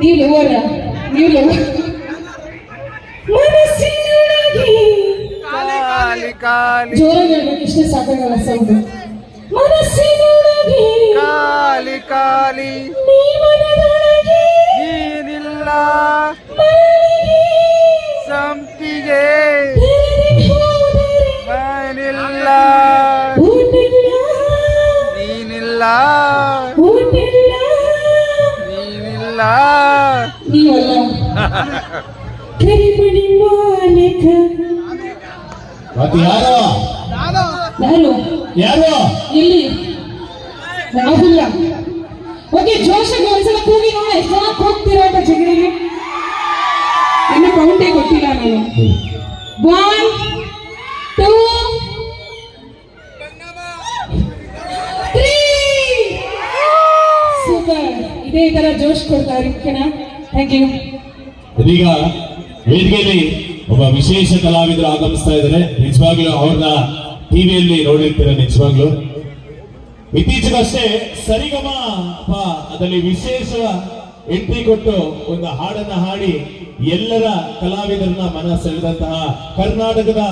ನೀವು ಲವರ ನೀವು ಲವರ್ ಜೋರಾಗಿ ಹೇಳ್ಬೇಕು ಇಷ್ಟೇ ಸಾಕಾಗಲ್ಲ ಸೌಂಡ್. ಮನಸ್ಸಿನೊಳಗೆ. ಕಾಲಿ ಕಾಲಿ. ನೀನಿಲ್ಲ. ಕರಿಮಣಿ ಮಾಲಕ ಮತ್ತೆ ಯಾರು? ಯಾರು? ಯಾರು? ಇಲ್ಲಿ. ರಾಹುಲ್ಲ ಓಕೆ ಜೋಶಕ್ಕೆ ಒಂದ್ಸಲ ಕೂಗಿ ನೋಡ ಎಷ್ಟು ಜನ ಕೂಗ್ತೀರಾ ಅಂತ ಜಗಳಿಗೆ ಇನ್ನು ಕೌಂಟೇ ಗೊತ್ತಿಲ್ಲ ನಾನು. ಒನ್ ಟೂ ತ್ರೀ ಸೂಪರ್ ಇದೇ ತರ ಜೋಶ್ ಕೊಡ್ತಾರೆ ಕಣ ಥ್ಯಾಂಕ್ ಯು ಇದೀಗ ವೇದಿಕೆಯಲ್ಲಿ ಒಬ್ಬ ವಿಶೇಷ ಕಲಾವಿದರು ಆಗಮಿಸ್ತಾ ಇದ್ದಾರೆ. ನಿಜವಾಗ್ಲೂ ಅವ್ರನ್ನ ಟಿವಿಯಲ್ಲಿ ನೋಡಿರ್ತೀರ ನಿಜವಾಗ್ಲೂ? ಇತ್ತೀಚೆಗಷ್ಟೇ ಸರಿಗಮ ಅದರಲ್ಲಿ ವಿಶೇಷ ಎಂಟ್ರಿ ಕೊಟ್ಟು ಒಂದು ಹಾಡನ್ನ ಹಾಡಿ ಎಲ್ಲರ ಕಲಾವಿದರನ್ನ ಮನ ಸೆಳೆದಂತಹ ಕರ್ನಾಟಕದ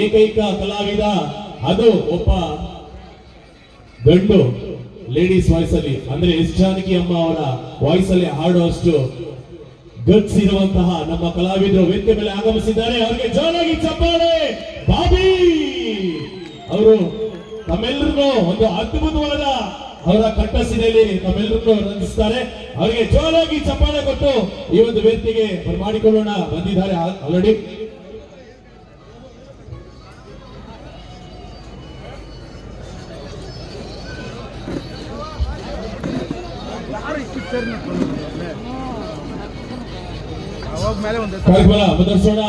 ಏಕೈಕ ಕಲಾವಿದ, ಅದು ಒಬ್ಬ ಗಂಡು ಲೇಡೀಸ್ ವಾಯ್ಸ್ ಅಲ್ಲಿ. ಅಂದ್ರೆ ಎಸ್ ಜಾನಕಿ ಅಮ್ಮ ಅವರ ವಾಯ್ಸ್ ಅಲ್ಲಿ ಹಾಡುವಷ್ಟು ಗಟ್ಸ್ ಇರುವಂತಹ ನಮ್ಮ ಕಲಾವಿದರು ವೇದಿಕೆ ಮೇಲೆ ಆಗಮಿಸಿದ್ದಾರೆ. ಅವರಿಗೆ ಜೋರಾಗಿ ಚಪ್ಪಾಳೆ. ಬಾಬಿ! ಅವರು ತಮ್ಮೆಲ್ಲರಿಗೂ ಒಂದು ಅದ್ಭುತವಾದ ಅವರ ಕಟ್ಟಸಿನಲ್ಲಿ ತಮ್ಮೆಲ್ಲರಿಗೂ ರಂಜಿಸುತ್ತಾರೆ ಅವರಿಗೆ ಜೋರಾಗಿ ಚಪ್ಪಾಳೆ ಕೊಟ್ಟು ಈ ಒಂದು ವೇದಿಕೆಗೆ ಬರಮಾಡಿಕೊಳ್ಳೋಣ ಬಂದಿದ್ದಾರೆ ಆಲ್ರೆಡಿ. ಮೇಲೆ ಒಂದು ಕಾರ್ಯಕ್ರಮ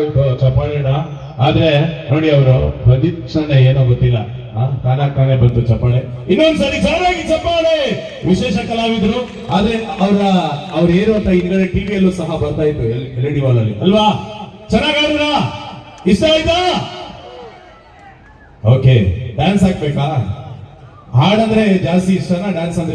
ಸಾಕಾಗೋಯ್ತು ಚಪ್ಪಾಳೆನ ಆದ್ರೆ ನೋಡಿ ಅವರು ಬಂದಿದ್ ಕ್ಷಣ ಏನೋ ಗೊತ್ತಿಲ್ಲ. ತಾನೇ ಬಂತು ಚಪ್ಪಾಳೆ. ಇನ್ನೊಂದ್ಸರಿ ಚೆನ್ನಾಗಿ ಚಪ್ಪಾಳೆ! ವಿಶೇಷ ಕಲಾವಿದರು. ಆದ್ರೆ ಅವರ, ಅವ್ರು ಏನು ಅಂತ ಹಿಂದ್ಗಡೆ ಟಿವಿಯಲ್ಲೂ ಸಹ ಬರ್ತಾ ಇತ್ತು, ಎಲ್ ಇ ವಾಲ್ ಅಲ್ಲಿ ಅಲ್ವಾ? ಚೆನ್ನಾಗಾದ್ರ? ಇಷ್ಟ ಆಯ್ತಾ? ಓಕೆ, ಡ್ಯಾನ್ಸ್ ಹಾಕ್ಬೇಕಾ? ಹಾಡಂದ್ರೆ ಜಾಸ್ತಿ ಇಷ್ಟನಾ? ಡ್ಯಾನ್ಸ್ ಅಂದ್ರೆ